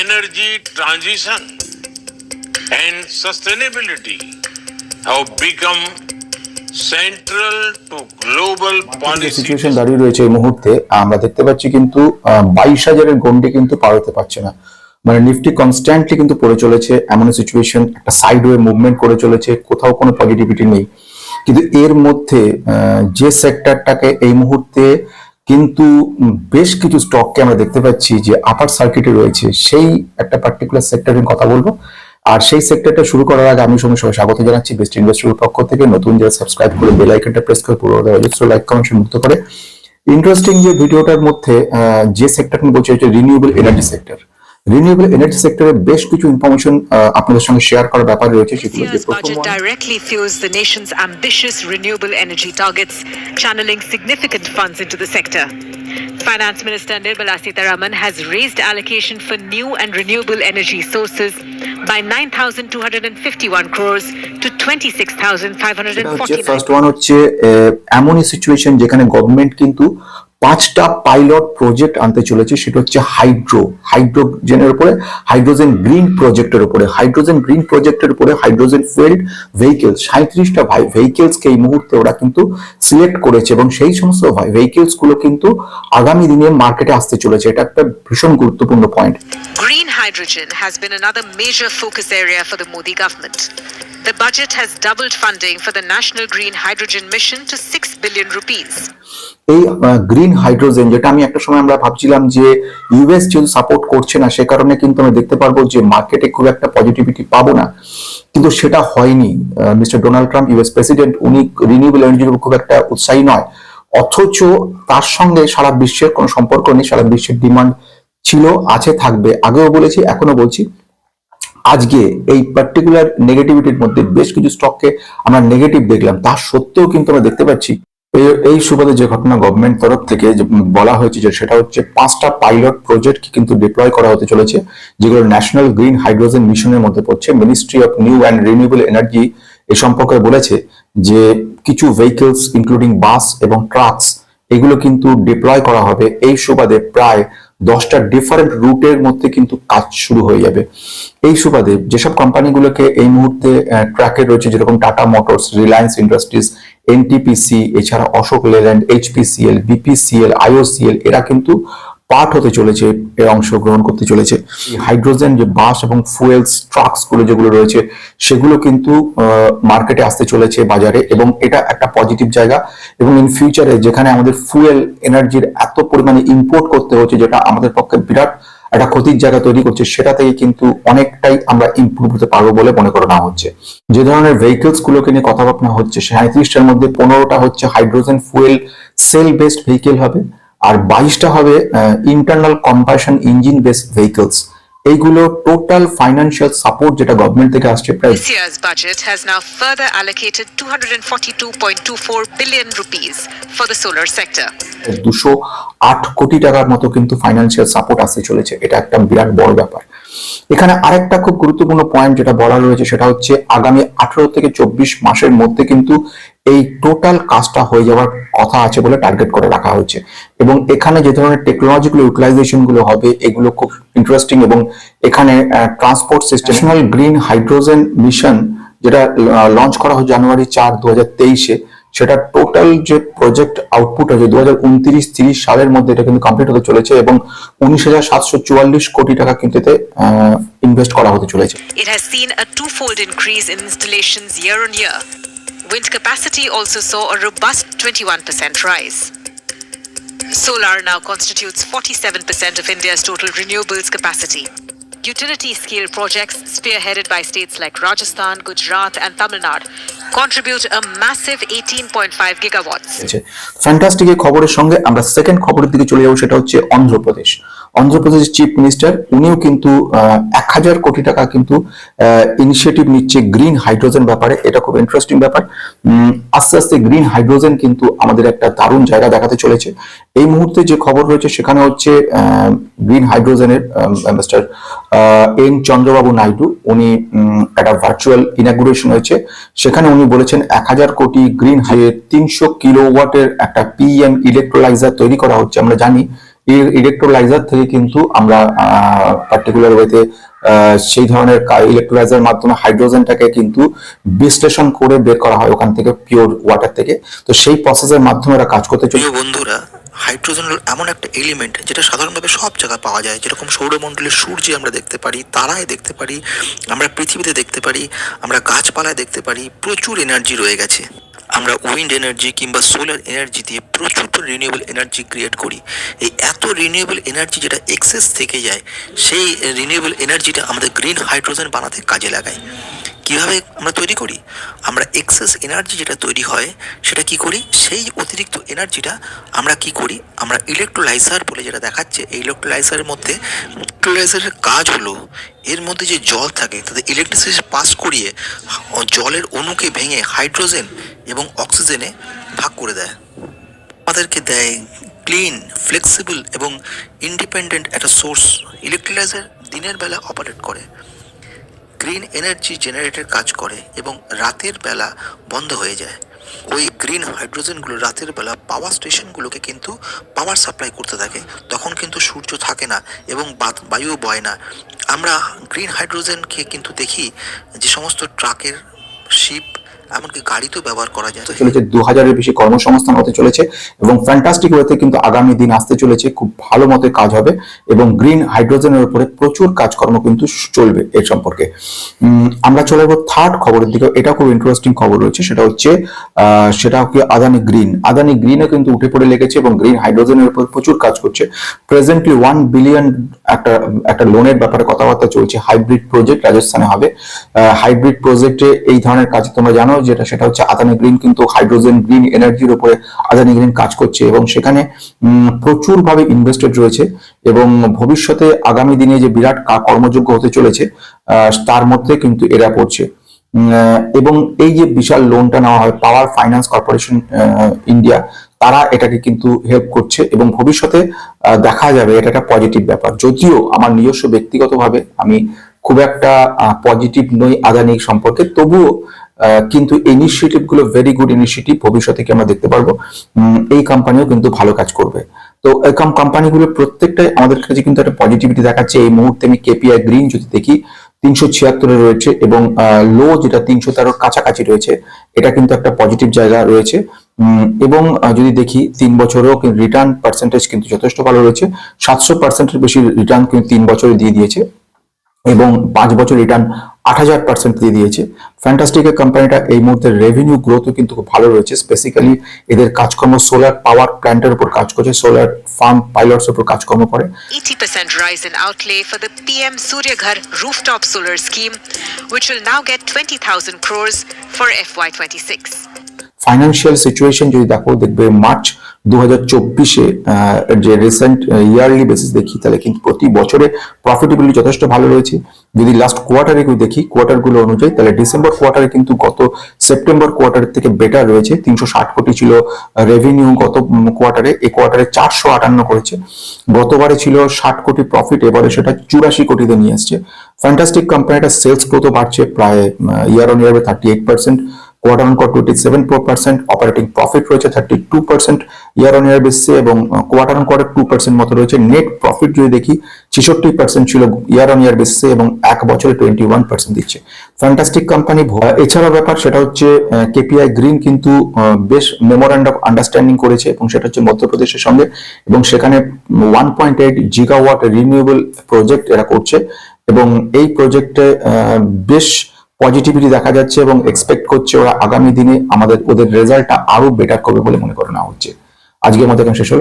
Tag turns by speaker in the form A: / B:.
A: energy transition and sustainability have become central to global
B: যে situation দাঁড়িয়ে রয়েছে এই মুহূর্তে আমরা দেখতে পাচ্ছি কিন্তু বাইশ হাজারের গন্ডি কিন্তু পার হতে পারছে না। মানে নিফটি কনস্ট্যান্টলি কিন্তু পড়ে চলেছে এমন সিচুয়েশন একটা সাইড ওয়ে মুভমেন্ট করে চলেছে কোথাও কোনো পজিটিভিটি নেই। কিন্তু এর মধ্যে আহ, যে সেক্টরটাকে এই মুহূর্তে কিন্তু বেশ কিছু স্টককে আমরা দেখতে পাচ্ছি যে আপার সার্কিটে রয়েছে। সেই একটা পার্টিকুলার সেক্টর সেক্টরের কথা বলব। আর সেই সেক্টরটা শুরু করার আগে আমি সঙ্গে সবাই স্বাগত জানাচ্ছি বেস্ট ইনভেস্টরের পক্ষ থেকে। নতুন যারা সাবস্ক্রাইব করে বেল আইকনটা প্রেস করে পুরো রেজিস্টার লাইক কমেন্ট মুক্ত করে। ইন্টারেস্টিং যে ভিডিওটার মধ্যে যে সেক্টর বলছে বলছি হচ্ছে renewable energy sector renewable energy সেক্টরে বেশ কিছু ইনফরমেশন আপনাদের সঙ্গে শেয়ার করার ব্যাপার রয়েছে সেগুলো যে প্রথম
C: budget
B: one-
C: directly fuels the nation's ambitious renewable energy targets, channeling significant funds into the sector. Finance Minister Nirmala Sitharaman has raised allocation for new and renewable energy sources by 9,251 crores to
B: সেটা হচ্ছে
C: 26,549
B: first one হচ্ছে এমনই situation যেখানে government কিন্তু পাঁচটা pilot project আনতে চলেছে, সেটা হচ্ছে হাইড্রো, হাইড্রোজেনের উপরে হাইড্রোজেন গ্রিন প্রজেক্টের উপরে, হাইড্রোজেন গ্রিন প্রজেক্টের উপরে হাইড্রোজেন ফুয়েলড ভেহিকেলস সাঁত্রিশটা ভেহিকেলসকে এই মুহূর্তে ওরা কিন্তু সিলেক্ট করেছে এবং সেই সমস্ত ভেহিকেলসগুলো কিন্তু আগামী দিনে মার্কেটে আসতে চলেছে এটা একটা ভীষণ গুরুত্বপূর্ণ point
C: Green hydrogen has been another major focus area for the Modi government. The budget has doubled funding for the National Green Hydrogen Mission to 6 billion rupees.
B: এই গ্রিন হাইড্রোজেন যেটা আমি একটা সময় আমরা ভাবছিলাম যে ইউএস যেহেতু সাপোর্ট করছে না, সে কারণে কিন্তু আমরা দেখতে পারব যে মার্কেটে খুব একটা পজিটিভিটি পাবো না। কিন্তু সেটা হয়নি। Mister Donald Trump US president উনি রিনিউয়েবল এনার্জির খুব একটা উৎসাহী নয়। অথচ তার সঙ্গে সারা বিশ্বের কোনো সম্পর্ক নেই, সারা বিশ্বের ডিমান্ড ছিল, আছে, থাকবে। আগেও বলেছি এখনও বলছি। আজকে এই পার্টিকুলার নেগেটিভিটির মধ্যে বেশ কিছু স্টককে আমরা নেগেটিভ দেখলাম। তা সত্ত্বেও কিন্তু আমরা দেখতে পাচ্ছি এই- সুবাদে যে ঘটনা গভর্নমেন্ট তরফ থেকে বলা হয়েছে যে সেটা হচ্ছে পাঁচটা পাইলট প্রজেক্ট কিন্তু ডিপ্লয় করা হতে চলেছে, যেগুলো ন্যাশনাল গ্রিন হাইড্রোজেন মিশনের মধ্যে পড়ছে। Ministry of new and renewable energy এ সম্পর্কে বলেছে যে কিছু ভেহিকেলস ইনক্লুডিং বাস এবং ট্রাকস এগুলো কিন্তু ডিপ্লয় করা হবে। এই সুবাদে প্রায় দশটা ডিফারেন্ট রুটের মধ্যে কিন্তু কাজ শুরু হয়ে যাবে। এই সুবাদে যেসব কোম্পানিগুলোকে এই মুহূর্তে ট্র্যাকে রয়েছে, যেরকম Tata Motors Reliance Industries NTPC এছাড়া Ashok Leyland HPCL BPCL IOCL এরা কিন্তু পার্ট হতে চলেছে এর অংশগ্রহণ করতে চলেছে। হাইড্রোজেন যে বাস এবং ফুয়েলস ট্রাকসগুলো যেগুলো রয়েছে, সেগুলো কিন্তু মার্কেটে আসতে চলেছে বাজারে এবং এটা একটা পজিটিভ জায়গা এবং ইন ফিউচারে যেখানে আমাদের ফুয়েল এনার্জির এত পরিমাণে ইম্পোর্ট করতে হচ্ছে, যেটা আমাদের পক্ষে বিরাট একটা ক্ষতির জায়গা তৈরি করছে, সেটা থেকে কিন্তু অনেকটাই আমরা ইম্প্রুভ হতে পারব বলে মনে করা হচ্ছে। যে ধরনের ভেহিকলস গুলোকে নিয়ে কথাবার্তা হচ্ছে সাঁত্রিশটার মধ্যে পনেরোটা হচ্ছে hydrogen fuel cell based vehicle হবে, আর বাইশটা হবে internal combustion engine based vehicles এইগুলো টোটাল ফাইন্যান্সিয়াল সাপোর্ট যেটা গভর্নমেন্ট থেকে আসছে প্রায়
C: This year's budget has now further allocated 242.24 billion rupees for the solar sector.
B: দুশো আট কোটি টাকার মতো কিন্তু ফাইন্যান্সিয়াল সাপোর্ট আসতে চলেছে এটা একটা বিরাট বড় ব্যাপার এখানে আরেকটা খুব গুরুত্বপূর্ণ পয়েন্ট যেটা বলা রয়েছে সেটা হচ্ছে আগামী আঠারো থেকে চব্বিশ মাসের মধ্যে কিন্তু এই টোটাল কাজটা হয়ে যাওয়ার কথা আছে বলে টার্গেট করে রাখা হয়েছে। এবং এখানে যে ধরনের টেকনোলজিক্যাল ইউটিলাইজেশনগুলো হবে এগুলো খুব ইন্টারেস্টিং এবং এখানে transport system national green hydrogen mission যেটা লঞ্চ করা হয় জানুয়ারি চার দু হাজার তেইশে সেটা টোটাল যে প্রজেক্ট আউটপুট আছে দু হাজার উনত্রিশ তিরিশ সালের মধ্যে এটা কিন্তু কমপ্লিট হতে চলেছে এবং উনিশ হাজার সাতশো চুয়াল্লিশ কোটি টাকা কিন্তু এতে ইনভেস্ট করা হতে চলেছে।
C: It has seen a twofold increase in installations year on year. Wind capacity also saw a robust 21% rise. Solar now constitutes 47% of India's total renewables capacity. Utility scale projects, spearheaded by states like Rajasthan, Gujarat, and Tamil Nadu, contribute a massive 18.5 gigawatts.
B: হয়েছে fantastic এই খবরের সঙ্গে আমরা second খবরের দিকে চলে যাবো সেটা হচ্ছে অন্ধ্রপ্রদেশ অন্ধ্রপ্রদেশের চিফ মিনিস্টার উনিও কিন্তু এক হাজার কোটি টাকা কিন্তু ইনিশিয়েটিভ নিচ্ছে গ্রিন হাইড্রোজেন ব্যাপারে। এটা খুব ইন্টারেস্টিং ব্যাপার। আস্তে আস্তে গ্রিন হাইড্রোজেন কিন্তু আমাদের একটা দারুণ জায়গা দেখাতে চলেছে। এই মুহূর্তে যে খবর রয়েছে, সেখানে হচ্ছে গ্রিন হাইড্রোজেনের মিস্টার এন চন্দ্রবাবু নাইডু। উনি একটা ভার্চুয়াল ইনাগুরেশন হয়েছে। সেখানে উনি বলেছেন, এক হাজার কোটি গ্রিন হাই তিনশো কিলোওয়াটের একটা পিএম ইলেকট্রোলাইজার তৈরি করা হচ্ছে, আমরা জানি। ইলেকট্রোলাইজার থেকে কিন্তু আমরা পার্টিকুলার ওয়েতে সেই ধরনের ইলেকট্রোলাইজার মাধ্যমে হাইড্রোজেনটাকে কিন্তু বিশ্লেষণ করে বের করা হয় ওখান থেকে পিওর ওয়াটার থেকে। তো সেই প্রসেসের মাধ্যমে ওরা কাজ করতে চলে
D: বন্ধুরা হাইড্রোজেন হল এমন একটা এলিমেন্ট যেটা সাধারণভাবে সব জায়গায় পাওয়া যায়। যেরকম সৌরমণ্ডলের সূর্যে আমরা দেখতে পারি তারায় দেখতে পারি, আমরা পৃথিবীতে দেখতে পারি, আমরা গাছপালায় দেখতে পারি, প্রচুর এনার্জি রয়ে গেছে। আমরা উইন্ড এনার্জি কিংবা সোলার এনার্জি দিয়ে প্রচুর রিনিউয়েবল এনার্জি ক্রিয়েট করি। এই এত রিনিউয়েবল এনার্জি যেটা এক্সেস থেকে যায়, সেই রিনিউয়েবল এনার্জিটা আমাদের গ্রিন হাইড্রোজেন বানাতে কাজে লাগায়। কীভাবে আমরা তৈরি করি? আমরা এক্সেস এনার্জি যেটা তৈরি হয়, সেটা কি করি? সেই অতিরিক্ত এনার্জিটা আমরা কি করি? আমরা ইলেকট্রোলাইজার বলে যেটা দেখাচ্ছে, এই ইলেকট্রোলাইজারের মধ্যে ইলেকট্রোলাইজারের কাজ হলো, এর মধ্যে যে জল থাকে, তাতে ইলেকট্রিসিটি পাস করিয়ে জলের অণুকে ভেঙে হাইড্রোজেন এবং অক্সিজেনে ভাগ করে দেয়। আমাদেরকে দেয় ক্লিন ফ্লেক্সিবল এবং ইন্ডিপেন্ডেন্ট একটা সোর্স ইলেকট্রোলাইজার দিনের বেলা অপারেট করে। গ্রিন এনার্জি জেনারেটর কাজ করে এবং রাতের বেলা বন্ধ হয়ে যায়। ওই গ্রিন হাইড্রোজেনগুলো রাতের বেলা পাওয়ার স্টেশনগুলোকে কিন্তু পাওয়ার সাপ্লাই করতে থাকে। তখন কিন্তু সূর্য থাকে না এবং বায়ুও বয় না। আমরা গ্রিন হাইড্রোজেনকে কিন্তু দেখি যে সমস্ত ট্রাকের শিপ এমনকি গাড়িতেও ব্যবহার করা যায়।
B: চলেছে দু হাজারের বেশি কর্মসংস্থান হতে চলেছে এবং ফ্যান্টাস্টিক ওয়েতে কিন্তু আগামী দিন আসতে চলেছে, খুব ভালো মতো কাজ হবে এবং গ্রিন হাইড্রোজেনের উপরে প্রচুর কাজকর্ম কিন্তু চলবে এর সম্পর্কে। আমরা চলে যাব থার্ড খবরের দিকে এটা খুব ইন্টারেস্টিং খবর রয়েছে, সেটা হচ্ছে সেটা কি আদানি গ্রিন আদানি গ্রিনও কিন্তু উঠে পড়ে লেগেছে এবং গ্রিন হাইড্রোজেনের উপর প্রচুর কাজ করছে। প্রেজেন্টলি ওয়ান বিলিয়ন একটা একটা লোনের ব্যাপারে কথাবার্তা চলছে হাইব্রিড প্রজেক্ট রাজস্থানে হবে। হাইব্রিড প্রজেক্টে এই ধরনের কাজ তোমরা জানো যেটা সেটা হচ্ছে আদানি গ্রিন, কিন্তু হাইড্রোজেন গ্রিন এনার্জির উপরে আদানি গ্রিন কাজ করছে এবং সেখানে প্রচুর ভাবে ইনভেস্টেড রয়েছে এবং ভবিষ্যতে আগামী দিনে যে বিরাট কর্মযোগ্য হতে চলেছে তার মধ্যে কিন্তু এরা পড়ছে। এবং এই যে বিশাল লোনটা নেওয়া হয় পাওয়ার ফাইন্যান্স কর্পোরেশন ইন্ডিয়া তারা এটাকে কিন্তু হেল্প করছে এবং ভবিষ্যতে দেখা যাবে, এটা একটা পজিটিভ ব্যাপার। যদিও আমার নিজস্ব ব্যক্তিগতভাবে আমি খুব একটা পজিটিভ নই আদানি সম্পর্কে, তবুও কিন্তু ইনিশিয়েটিভগুলো ভেরি গুড ইনিশিয়েটিভ ভবিষ্যতে কি আমরা দেখতে পারব। এই কোম্পানিও কিন্তু ভালো কাজ করবে। তো এই কোম্পানিগুলো প্রত্যেকটাই আমাদের কাছে কিন্তু একটা পজিটিভিটি দেখাচ্ছে। এই মুহূর্তে আমি কেপিআই গ্রিন যদি দেখি, তিনশো ছিয়াত্তরে রয়েছে এবং লো যেটা তিনশো তেরোর কাছাকাছি রয়েছে, এটা কিন্তু একটা পজিটিভ জায়গা রয়েছে। এবং যদি দেখি, তিন বছরেও রিটার্ন পার্সেন্টেজ কিন্তু যথেষ্ট ভালো রয়েছে। সাতশো পার্সেন্টের বেশি রিটার্ন কিন্তু তিন বছরে দিয়ে দিয়েছে। এবং পাঁচ বছর রিটার্ন আট হাজার পার্সেন্ট দিয়ে দিয়েছে। ফ্যান্টাস্টিকের কোম্পানিটা এই মুহূর্তে রেভিনিউ গ্রোথও কিন্তু খুব ভালো রয়েছে। স্পেসিক্যালি এদের কাজকর্ম সোলার পাওয়ার প্ল্যান্টের উপর কাজ করছে সোলার ফার্ম পাইলটস উপর কাজকর্ম করে।
C: 80% rise in outlay for the PM Surya Ghar rooftop solar scheme, which will now get 20,000 crores for FY26.
B: Financial situation যদি দেখো দেখবে মার্চ চব্বিশে যে রিসেন্ট ইয়ারলি বেসিস দেখি, তাহলে কিন্তু প্রতি বছরে প্রফিটেবিলিটি যথেষ্ট ভালো রয়েছে। যদি লাস্ট কোয়ার্টারে দেখি কোয়ার্টারগুলো অনুযায়ী, তাহলে ডিসেম্বর কোয়ার্টারে কিন্তু গত সেপ্টেম্বর কোয়ার্টারের থেকে বেটার রয়েছে। তিনশো ষাট কোটি ছিল রেভিনিউ গত কোয়ার্টারে এই কোয়ার্টারে চারশো আটান্ন করেছে। গতবারে ছিল ষাট কোটি প্রফিট এবারে সেটা চুরাশি কোটিতে নিয়ে আসছে ফ্যান্টাস্টিক কোম্পানিটা সেলস গ্রোথও বাড়ছে প্রায় year on year thirty eight percent quarter on quarter twenty seven four percent operating profit রয়েছে thirty two percent year on year বেসিসে এবং quarter on quarter two percent মতো রয়েছে। নেট প্রফিট যদি দেখি, ছেষট্টি পার্সেন্ট ছিল ইয়ার অন ইয়ার বেসিসে এবং এক বছরে টোয়েন্টি ওয়ান পার্সেন্ট দিচ্ছে ফ্যান্টাস্টিক কোম্পানি এছাড়াও ব্যাপার সেটা হচ্ছে কেপিআই গ্রিন কিন্তু বেশ অফ আন্ডারস্ট্যান্ডিং করেছে এবং সেটা হচ্ছে মধ্যপ্রদেশের সঙ্গে এবং সেখানে one point eight gigawatt renewable project এরা করছে এবং এই প্রজেক্টে বেশ পজিটিভিটি দেখা যাচ্ছে এবং এক্সপেক্ট করছে ওরা আগামী দিনে আমাদের, ওদের রেজাল্টটা আরও বেটার করবে বলে মনে করে নেওয়া হচ্ছে। আজকে আমাদের এখানে শেষ হলো।